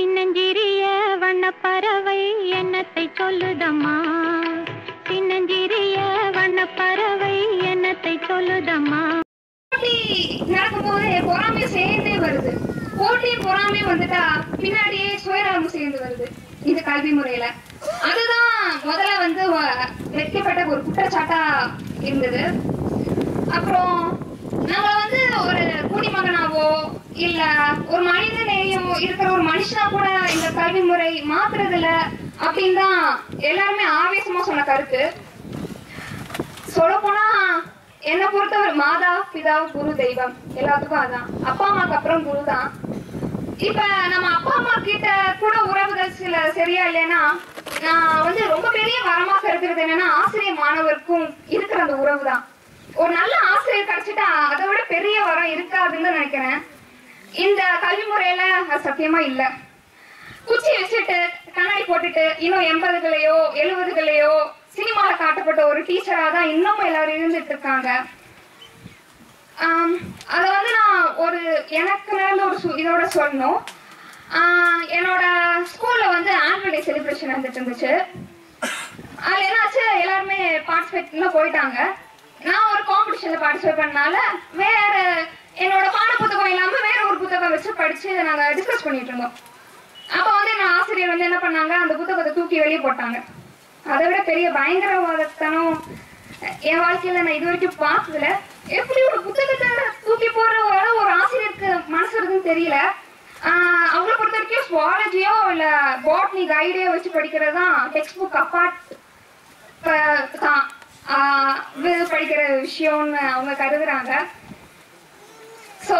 சின்னஞ்சிறிய வண்ணப்பறவை என்னத்தை சொல்லுதம்மா? சின்னஞ்சிறிய வண்ணப்பறவை என்னத்தை சொல்லுதம்மா? போட்டி நடக்கும்போது பொறாமை சேர்ந்தே வருது. போட்டியும் பொறாமை வந்துட்டா பின்னாடியே சுயநலமும் சேர்ந்து வருது இந்த கல்வி முறையில. அதுதான் முதல்ல வந்து வ- வைக்கப்பட்ட ஒரு குற்றச்சாட்டா இருந்தது. அப்புறம் நம்ம வந்து ஒரு குடிமகனாவோ இல்ல ஒரு மனித நேயம் இருக்கிற ஒரு மனுஷனா கூட இந்த கல்வி முறை மாத்துறது இல்ல அப்படின்னு தான் எல்லாருமே ஆவேசமா சொன்ன கருத்து. சொல்ல போனா என்ன பொறுத்தவரை மாதா பிதா குரு தெய்வம் எல்லாத்துக்கும் அதான். அப்பா அம்மாக்கு அப்புறம் குரு தான். இப்ப நம்ம அப்பா அம்மா கிட்ட கூட உறவுகள் சில சரியா இல்லைன்னா நான் வந்து ரொம்ப பெரிய வரமா கருதுறது என்னன்னா ஆசிரியர் மாணவருக்கும் இருக்கிற அந்த உறவு தான். ஒரு நல்ல ஆசிரியர் கிடைச்சிட்டா அதை விட பெரிய வரம் இருக்காதுன்னு நினைக்கிறேன். இந்த கல்வி முறையில சத்தியமா இல்ல. குச்சி வச்சுட்டு கண்ணாடி போட்டுட்டு இன்னும் எண்பதுகளையோ எழுபதுகளையோ சினிமால காட்டப்பட்ட ஒரு டீச்சரா தான் இன்னமும் எல்லாரும் இருந்துட்டு இருக்காங்க. அதை அத வந்து நான் ஒரு எனக்கு நடந்த ஒரு சு- இதோட சொல்லணும். என்னோட ஸ்கூல்ல வந்து ஆனுவல் டே செலிப்ரேஷன் நடந்துட்டு இருந்துச்சு. அதுல என்னாச்சு? எல்லாருமே பார்ட்டிசிபேட் போயிட்டாங்க. நான் ஒரு காம்படிஷன்ல பார்ட்டிசிபேட் பண்ணனால வேற என்னோட பாட புத்தகம் இல்லாம வேற ஒரு புத்தகம் வச்சு படிச்சு நாங்க டிஸ்கஸ் பண்ணிட்டு இருந்தோம். அப்ப வந்து என் ஆசிரியர் வந்து என்ன பண்ணாங்க? அந்த புத்தகத்தை தூக்கி வெளியே போட்டாங்க. அதை விட பெரிய பயங்கரவாதத்தனம் என் வாழ்க்கையில நான் இது வரைக்கும் பார்த்ததுல எப்படி ஒரு புத்தகத்தை தூக்கி போடுற ஒரு அளவு ஒரு ஆசிரியருக்கு மனசு இருக்குன்னு தெரியல. ஆஹ் அவங்கள பொறுத்த வரைக்கும் சுவாலஜியோ இல்ல பாட்னி கைடையோ வச்சு படிக்கிறது தான் டெக்ஸ்ட் புக் அப்பார்ட் தான். படிக்கிற விஷயம்னு அவங்க கருதுறாங்க. சோ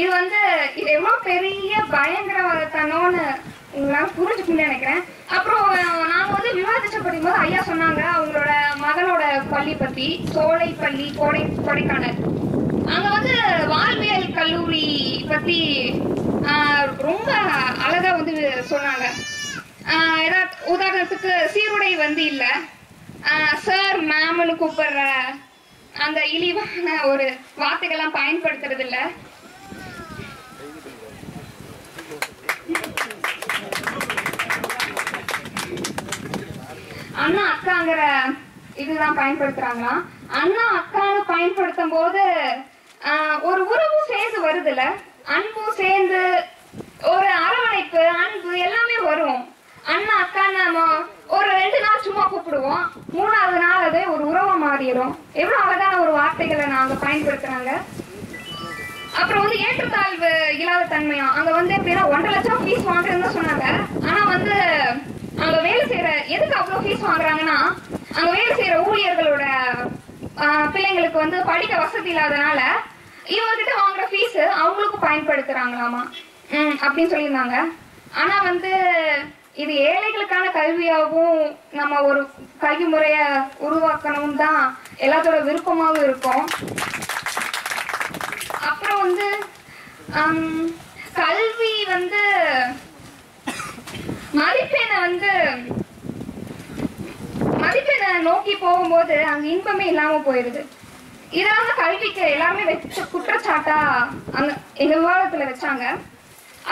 இது வந்து இது எவ்வளவு பெரிய பயங்கரவாதத்தனோன்னு உங்களால புரிஞ்சுக்கணும்னு நினைக்கிறேன். அப்புறம் நாங்க வந்து விவாதிச்ச படிக்கும்போது ஐயா சொன்னாங்க அவங்களோட மகனோட பள்ளி பத்தி சோலை பள்ளி கோடை கொடைக்கானல். அங்க வந்து வாழ்வியல் கல்லூரி பத்தி ரொம்ப அழகா வந்து சொன்னாங்க. ஏதாவது உதாரணத்துக்கு சீருடை வந்து இல்லை. சார் மேம்னு கூப்பிடுற அந்த இழிவான ஒரு வார்த்தைகள்லாம் பயன்படுத்துறது இல்ல அண்ணா அக்காங்கிற இதுதான் பயன்படுத்துறாங்களாம் அண்ணா அக்கான்னு பயன்படுத்தும் போது ஆஹ், ஒரு உறவும் சேர்ந்து வருதுல்ல? அன்பும் சேர்ந்து ஒரு அரவணைப்பு அன்பு எல்லாமே வரும் அண்ணா அக்கா நம்ம ஒரு ரெண்டு நாள் சும்மா கூப்பிடுவோம் மூணாவது நாள் அது ஒரு உறவை மாறிடும் எவ்வளவு அழகான ஒரு வார்த்தைகளை நாங்க பயன்படுத்துறாங்க. அப்புறம் வந்து ஏற்றத்தாழ்வு இல்லாத தன்மையா அங்க வந்து எப்படின்னா ஒன்றரை லட்சம் ஃபீஸ் வாங்குறதுன்னு சொன்னாங்க. ஆனா வந்து அங்க வேலை செய்யற எதுக்கு அவ்வளவு ஃபீஸ் வாங்குறாங்கன்னா அங்க வேலை செய்யற ஊழியர்களோட பிள்ளைங்களுக்கு வந்து படிக்க வசதி இல்லாதனால இவங்ககிட்ட வாங்குற ஃபீஸ் அவங்களுக்கும் பயன்படுத்துறாங்களாமா. ம் அப்படின்னு சொல்லியிருந்தாங்க. ஆனா வந்து இது ஏழைகளுக்கான கல்வியாகவும் நம்ம ஒரு கல்வி முறைய உருவாக்கணும் தான் எல்லாத்தோட விருப்பமாகவும் இருக்கும். அப்புறம் வந்து கல்வி வந்து மதிப்பெண்ணை வந்து மதிப்பெண்ணை நோக்கி போகும்போது அங்க இன்பமே இல்லாம போயிருது. இதெல்லாம் கல்விக்கு எல்லாருமே வச்ச குற்றச்சாட்டா அங்க எங்க விவாதத்துல வச்சாங்க.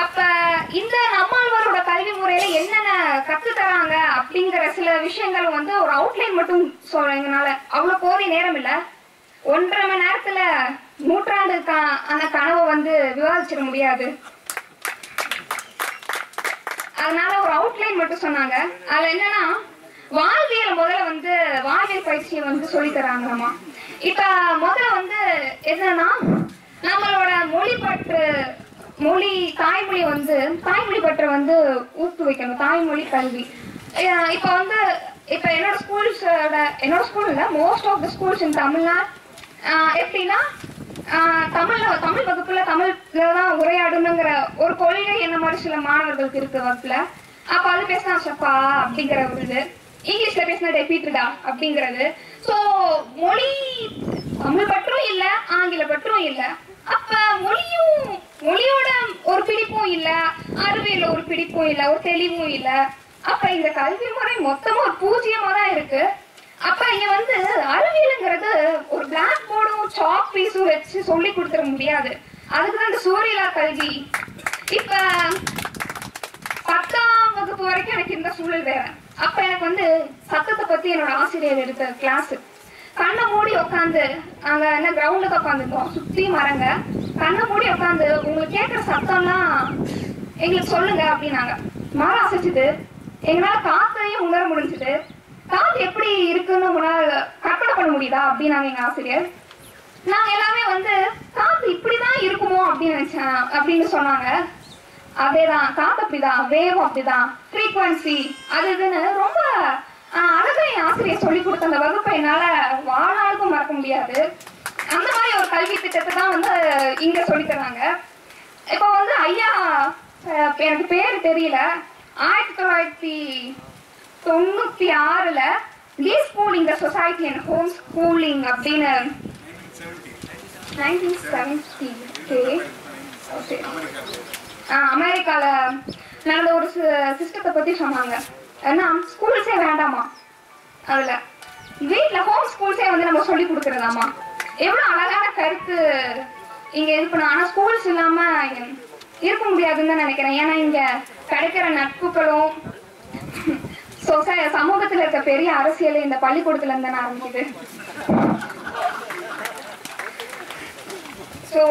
அப்ப இந்த நம்மாழ்வாரோட கல்வி முறையில என்னென்ன கத்து தராங்க அப்படிங்கிற சில விஷயங்கள் வந்து ஒரு அவுட்லைன் மட்டும் சொல்றேன் எங்கனால. அவ்வளவு போதிய நேரம் இல்ல. ஒன்றரை மணி நேரத்துல நூற்றாண்டு அந்த கனவை வந்து விவாதிச்சிட முடியாது. அதனால ஒரு அவுட்லைன் மட்டும் சொன்னாங்க. அதுல என்னன்னா வாழ்வியல் முதல்ல வந்து வாழ்வியல் பயிற்சியை வந்து சொல்லி தராங்கம்மா இப்ப முதல்ல வந்து என்னன்னா நம்மளோட மொழி மொழி தாய்மொழி வந்து தாய்மொழி பற்றை வந்து ஊக்குவிக்கணும். தாய்மொழி கல்வி. இப்போ இப்ப வந்து இப்ப என்னோட ஸ்கூல்ஸோட என்னோட school most of the schools in Tamil Nadu. எப்படின்னா தமிழ்ல தமிழ் வகுப்புல தமிழ்ல தான் உரையாடணுங்கிற ஒரு கொள்கை என்ன மாதிரி சில மாணவர்களுக்கு இருக்கு வகுப்புல. அப்ப அது பேசினா சப்பா அப்படிங்கிற ஒரு இது இங்கிலீஷ்ல பேசினா டெபீட்டுடா அப்படிங்கிறது. சோ மொழி தமிழ் பற்றும் இல்ல ஆங்கில பற்றும் இல்ல. அப்ப மொழிய மொழியோட ஒரு பிடிப்பும் இல்ல அறிவியல ஒரு பிடிப்பும் இல்ல ஒரு தெளிவும் இல்ல. அப்ப இந்த கல்வி முறை மொத்தமா ஒரு பூஜ்ஜியமா தான் இருக்கு. அப்ப இங்க வந்து அறிவியலுங்கிறது ஒரு பிளாக் போர்டும் சாக் பீஸும் வச்சு சொல்லி கொடுத்துட முடியாது. அதுக்கு தான் இந்த சூரியலா கல்வி. இப்ப பத்தாம் வகுப்பு வரைக்கும் எனக்கு இந்த சூழல் வேற. அப்ப எனக்கு வந்து சத்தத்தை பத்தி என்னோட ஆசிரியர் எடுத்த கிளாஸ் கண்ணை மூடி உட்காந்து அங்க என்ன கிரவுண்டுக்கு உட்காந்துருந்தோம் சுத்தி மரங்க. கண்ணை மூடி உட்காந்து உங்களுக்கு கேட்குற சத்தம்லாம் எங்களுக்கு சொல்லுங்க அப்படின்னாங்க. மரம் அசைச்சுது எங்களால காத்தையும் உணர முடிஞ்சுது. காத்து எப்படி இருக்குன்னு உங்களால கற்பனை பண்ண முடியுதா அப்படின்னாங்க எங்க ஆசிரியர். நாங்க எல்லாமே வந்து காத்து இப்படிதான் இருக்குமோ அப்படின்னு நினைச்சேன் அப்படின்னு சொன்னாங்க. அதேதான் காத்து அப்படிதான் வேவ் அப்படிதான் ஃப்ரீக்வன்சி அது இதுன்னு ரொம்ப ஆஹ், அழகா என் ஆசிரியர் சொல்லி கொடுத்த அந்த வகுப்பை என்னால வாழ்நாளுக்கும் மறக்க முடியாது. அந்த மாதிரி ஒரு கல்வி திட்டத்தை தான் வந்து இங்க சொல்லித் தராங்க. இப்போ வந்து ஐயா அஹ், எனக்கு பேர் தெரியல. ஆயிரத்தி தொள்ளாயிரத்தி தொண்ணூத்தி ஆறுல லீ schooling society and home schooling அப்படின்னு நைன்டீன் செவன்டி ஓகே அமெரிக்கால நடந்த ஒரு சிஸ்டத்தை பத்தி சொன்னாங்க. ஏன்னா ஸ்கூல்ஸே வேண்டாமா? அதுல. வீட்ல ஹோம் ஸ்கூல்ஸே வந்து நம்ம சொல்லி கொடுக்கறதாமா? எவ்வளவு அழகான கருத்து இங்க இது பண்ண ஆனா ஸ்கூல்ஸ் இல்லாம இருக்க முடியாதுன்னு தான் நினைக்கிறேன். ஏன்னா இங்க கிடைக்கிற நட்புகளும் சொசை சமூகத்துல இருக்க பெரிய அரசியல் இந்த பள்ளிக்கூடத்துல இருந்து நான் ஆரம்பிக்குது. ஸோ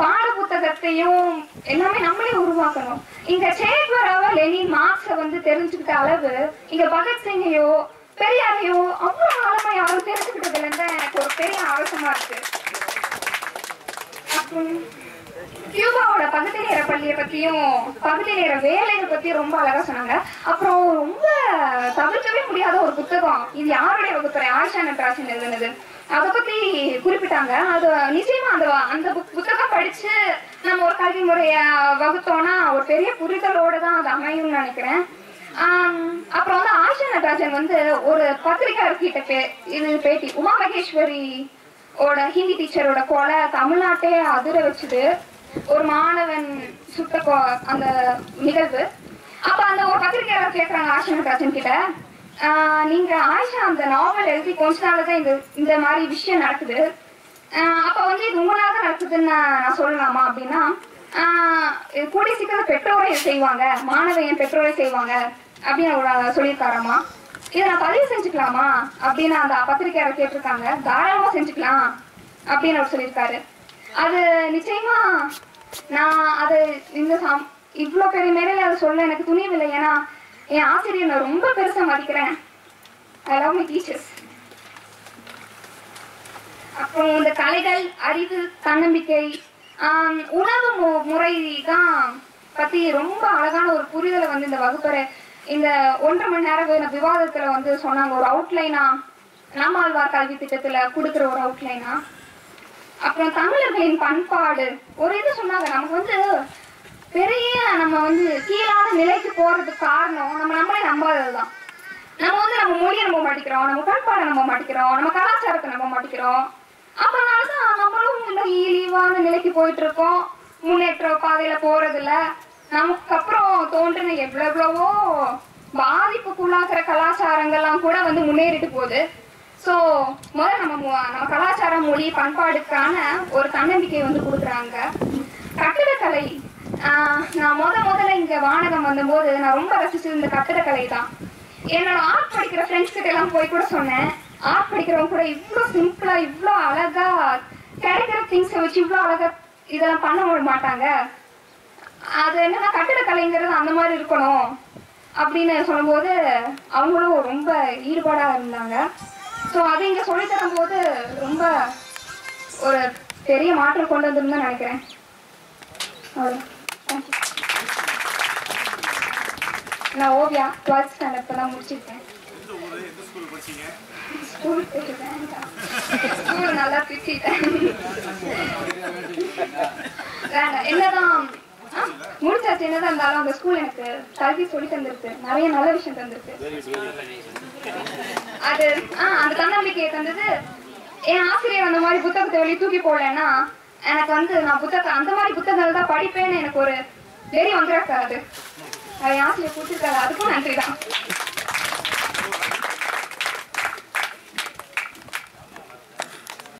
பாட புத்தகத்தையும் எல்லாமே நம்மளே உருவாக்கணும். இங்க சேத்வராவ லெனின் மார்க்ஸ வந்து தெரிஞ்சுக்கிட்ட அளவு இங்க பகத்சிங்கையோ பெரியாரையோ அவ்வளவு ஆழமா யாரும் தெரிஞ்சுக்கிட்டதுல இருந்து எனக்கு ஒரு பெரிய ஆவேசமா இருக்கு. அப்புறம் கியூபாவோட பகுதி நேர பள்ளியை பத்தியும் பகுதி நேர வேலைகள் பத்தி ரொம்ப அழகா சொன்னாங்க. அப்புறம் ரொம்ப தவிர்க்கவே முடியாத ஒரு புத்தகம். இது யாருடைய வகுப்புறை ஆயிஷா நட்ராஜன் எழுதுனது. அதை பத்தி குறிப்பிட்டாங்க. அது நிச்சயமா அந்த அந்த புக்- புத்தகம் படிச்சு நம்ம ஒரு கல்வி முறைய வகுத்தோம்னா ஒரு பெரிய புரிதலோட தான் அது அமையும்னு நினைக்கிறேன். அப்புறம் வந்து ஆஷா நடராஜன் வந்து ஒரு பத்திரிகையாளர்கிட்ட பே இது பேட்டி. உமா மகேஸ்வரி ஓட ஹிந்தி டீச்சரோட கொலை தமிழ்நாட்டே அதிர வச்சுது. ஒரு மாணவன் சுட்ட அந்த நிகழ்வு. அப்ப அந்த ஒரு பத்திரிகையாளர் கேக்குறாங்க ஆஷா நடராஜன் கிட்ட. நீங்க ஆயிஷா அந்த நாவல் எழுதி கொஞ்ச நாள்தான் இந்த இந்த மாதிரி விஷயம் நடக்குது. அப்ப வந்து இது உங்களால தான் நடக்குதுன்னு நான் சொல்லலாமா அப்படின்னா இது கூடிய சீக்கிரம் பெற்றோரை செய்வாங்க. மாணவியன் பெற்றோரை செய்வாங்க. அப்படின்னு அவர் சொல்லியிருக்காராமா? இதை நான் பதிவு செஞ்சுக்கலாமா? அப்படின்னு அந்த பத்திரிகையாளர் கேட்டிருக்காங்க. தாராளமா செஞ்சுக்கலாம் அப்படின்னு அவர் சொல்லியிருக்காரு. அது நிச்சயமா நான் அது இந்த சாம் இவ்வளோ பெரிய மேடையில் அதை சொல்ல எனக்கு துணியவில்லை ஏன்னா என் ஆசிரியர் நான் ரொம்ப பெருசா மதிக்கிறேன். ஐ லவ் மை டீச்சர்ஸ் அப்புறம் இந்த கலைகள் அறிவு தன்னம்பிக்கை உணவு மு- முறை தான் பத்தி ரொம்ப அழகான ஒரு புரிதலை வந்து இந்த வகுப்பறை இந்த ஒன்றரை மணி நேரம் இந்த விவாதத்துல வந்து சொன்னாங்க ஒரு அவுட்லைனா நம்மாழ்வார் கல்வி திட்டத்துல கொடுக்குற ஒரு அவுட்லைனா அப்புறம் தமிழர்களின் பண்பாடு ஒரு இது சொன்னாங்க நமக்கு வந்து பெரிய நம்ம வந்து கீழான நிலைக்கு போறதுக்கு காரணம் நம்ம நம்மளே நம்பாததுதான். நம்ம வந்து நம்ம மொழியை நம்ப மாட்டேங்கிறோம் நம்ம பண்பாடை நம்ப மாட்டேங்கிறோம் நம்ம கலாச்சாரத்தை நம்ப மாட்டேங்கிறோம். அப்பனாலதான் நம்மளும் இந்த இழிவான நிலைக்கு போயிட்டு இருக்கோம் முன்னேற்ற பாதையில போறது நமக்கு அப்புறம் தோன்றின எவ்வளவோ பாதிப்புக்குள்ளாக்குற கலாச்சாரங்கள்லாம் கூட வந்து முன்னேறிட்டு போகுது. சோ முதல்ல நம்ம நம்ம கலாச்சாரம் மொழி பண்பாடுக்கான ஒரு தன்னம்பிக்கை வந்து கொடுக்குறாங்க. கட்டிடக்கலை நான் முத முதல்ல இங்க வானகம் வந்தபோது நான் ரொம்ப ரசிச்சது இந்த கட்டிடக்கலை தான். என்னோட ஆர்ட் படிக்கிற ஃப்ரெண்ட்ஸ் கிட்ட எல்லாம் போய் கூட சொன்னேன். ஆர்ட் படிக்கிறவங்க கூட இவ்வளோ சிம்பிளா இவ்வளோ அழகா கிடைக்கிற திங்ஸை வச்சு இவ்வளோ அழகா இதெல்லாம் பண்ண விட மாட்டாங்க. அது என்னன்னா கட்டிடக்கலைங்கிறது அந்த மாதிரி இருக்கணும் அப்படின்னு சொல்லும்போது அவங்களும் ரொம்ப ஈடுபாடா இருந்தாங்க. ஸோ அது இங்க சொல்லி தரும்போது ரொம்ப ஒரு பெரிய மாற்றம் கொண்டு வந்துருன்னு நினைக்கிறேன். நான் ஓவியா டுவெல்த் ஸ்டாண்டர்ட் இப்போ தான் முடிச்சிருக்கேன். ஸ்கூல் நல்லா திட்டேன் என்னதான் முடிச்சாச்சு என்னதான் இருந்தாலும் அந்த ஸ்கூல் எனக்கு கல்வி சொல்லி தந்திருக்கு. நிறைய நல்ல விஷயம் தந்திருக்கு. அது ஆ அந்த தன்னம்பிக்கையை தந்தது. என் ஆசிரியர் அந்த மாதிரி புத்தகத்தை வெளியே தூக்கி போடலன்னா எனக்கு வந்து நான் புத்தகம் அந்த மாதிரி புத்தகங்கள் தான் படிப்பேன்னு எனக்கு ஒரு வெறி வந்துடக்கூடாது அது. என் ஆசிரியர் கொடுத்துருக்காரு. அதுக்கும் நன்றி தான்